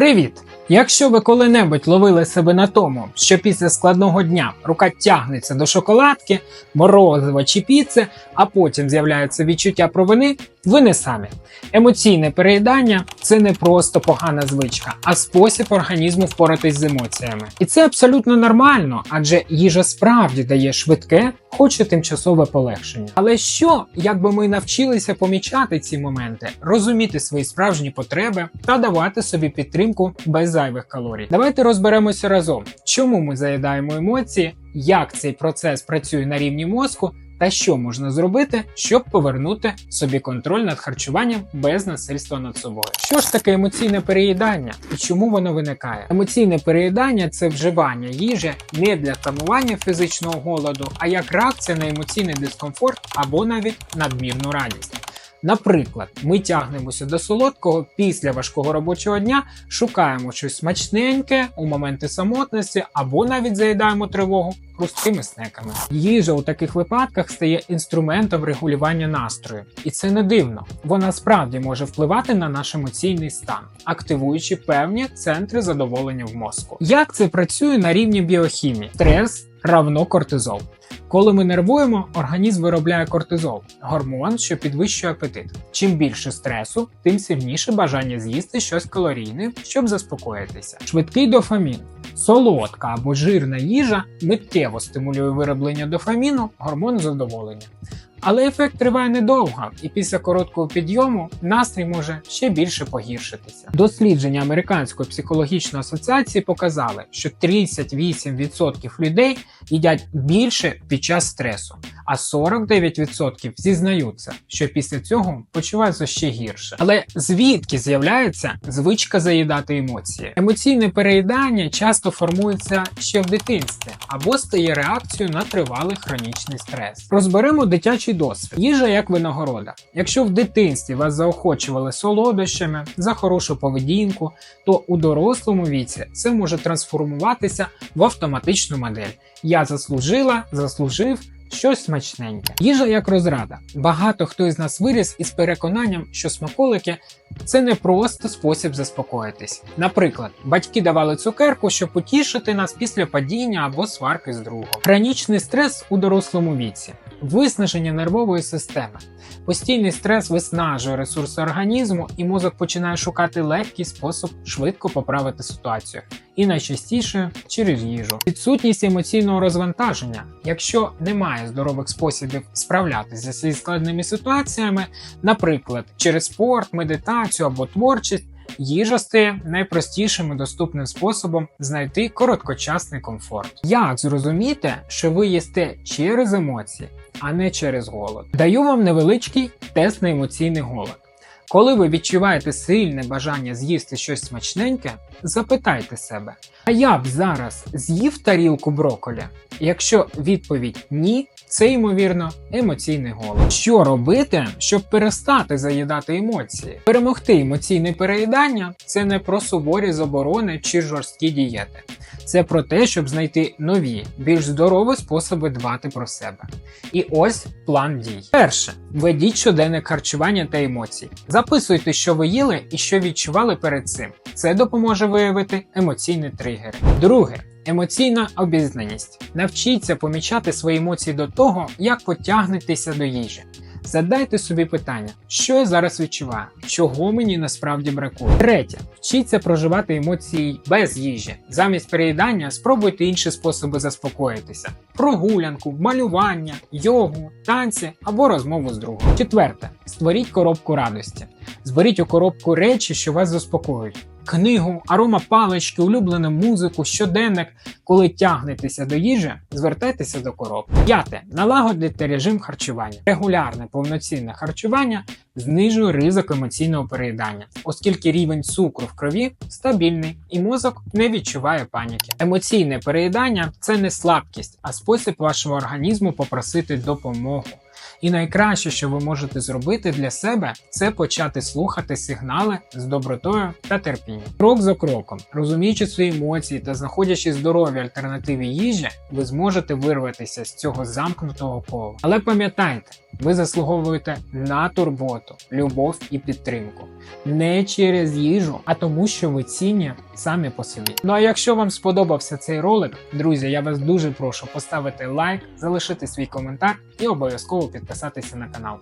Привіт! Якщо ви коли-небудь ловили себе на тому, що після складного дня рука тягнеться до шоколадки, морозива чи піци, а потім з'являється відчуття провини, ви не самі. Емоційне переїдання це не просто погана звичка, а спосіб організму впоратись з емоціями. І це абсолютно нормально, адже їжа справді дає швидке, хоч і тимчасове полегшення. Але що, якби ми навчилися помічати ці моменти, розуміти свої справжні потреби та давати собі підтримку без зайвих калорій? Давайте розберемося разом, чому ми заїдаємо емоції, як цей процес працює на рівні мозку. Та що можна зробити, щоб повернути собі контроль над харчуванням без насильства над собою? Що ж таке емоційне переїдання і чому воно виникає? Емоційне переїдання це вживання їжі не для тамування фізичного голоду, а як реакція на емоційний дискомфорт або навіть надмірну радість. Наприклад, ми тягнемося до солодкого після важкого робочого дня, шукаємо щось смачненьке у моменти самотності або навіть заїдаємо тривогу хрусткими снеками. Їжа у таких випадках стає інструментом регулювання настрою, і це не дивно. Вона справді може впливати на наш емоційний стан, активуючи певні центри задоволення в мозку. Як це працює на рівні біохімії? Стрес равно кортизол. Коли ми нервуємо, організм виробляє кортизол гормон, що підвищує апетит. Чим більше стресу, тим сильніше бажання з'їсти щось калорійне, щоб заспокоїтися. Швидкий дофамін. Солодка або жирна їжа миттєво стимулює вироблення дофаміну, гормон задоволення. Але ефект триває недовго, і після короткого підйому настрій може ще більше погіршитися. Дослідження Американської психологічної асоціації показали, що 38% людей їдять більше під час стресу, а 49% зізнаються, що після цього почуваються ще гірше. Але звідки з'являється звичка заїдати емоції? Емоційне переїдання часто формується ще в дитинстві або стає реакцією на тривалий хронічний стрес. Розберемо дитячий досвід. Їжа як винагорода. Якщо в дитинстві вас заохочували солодощами за хорошу поведінку, то у дорослому віці це може трансформуватися в автоматичну модель. Я заслужила, заслужив. Щось смачненьке. Їжа як розрада. Багато хто із нас виріс із переконанням, що смаколики це не просто спосіб заспокоїтись. Наприклад, батьки давали цукерку, щоб потішити нас після падіння або сварки з другом. Хронічний стрес у дорослому віці, виснаження нервової системи. Постійний стрес виснажує ресурси організму, і мозок починає шукати легкий спосіб швидко поправити ситуацію. І найчастіше через їжу. Відсутність емоційного розвантаження. Якщо немає здорових способів справлятися зі складними ситуаціями, наприклад, через спорт, медитацію або творчість. Їжа стає найпростішим і доступним способом знайти короткочасний комфорт. Як зрозуміти, що ви їсте через емоції, а не через голод? Даю вам невеличкий тест на емоційний голод. Коли ви відчуваєте сильне бажання з'їсти щось смачненьке, запитайте себе: а я б зараз з'їв тарілку броколі? Якщо відповідь ні, це ймовірно емоційний голод. Що робити, щоб перестати заїдати емоції? Перемогти емоційне переїдання це не про суворі заборони чи жорсткі дієти. Це про те, щоб знайти нові, більш здорові способи дбати про себе. І ось план дій. Перше, ведіть щоденне харчування та емоції. Записуйте, що ви їли і що відчували перед цим. Це допоможе виявити емоційні тригери. Друге. Емоційна обізнаність. Навчіться помічати свої емоції до того, як потягнетеся до їжі. Задайте собі питання, що я зараз відчуваю, чого мені насправді бракує. Третє, вчіться проживати емоції без їжі. Замість переїдання спробуйте інші способи заспокоїтися: прогулянку, малювання, йогу, танці або розмову з другом. Четверте, створіть коробку радості. Зберіть у коробку речі, що вас заспокоюють. Книгу, арома палички, улюблену музику, щоденник. Коли тягнетеся до їжі, звертайтеся до коробки. П'яте. Налагодити режим харчування. Регулярне повноцінне харчування знижує ризик емоційного переїдання, оскільки рівень цукру в крові стабільний і мозок не відчуває паніки. Емоційне переїдання це не слабкість, а спосіб вашого організму попросити допомогу. І найкраще, що ви можете зробити для себе, це почати слухати сигнали з добротою та терпінням. Крок за кроком, розуміючи свої емоції та знаходячи здорові альтернативи їжі, ви зможете вирватися з цього замкнутого кола. Але пам'ятайте, ви заслуговуєте на турботу, любов і підтримку. Не через їжу, а тому, що ви цінні самі по собі. Ну а якщо вам сподобався цей ролик, друзі, я вас дуже прошу поставити лайк, залишити свій коментар і обов'язково підписатися на канал.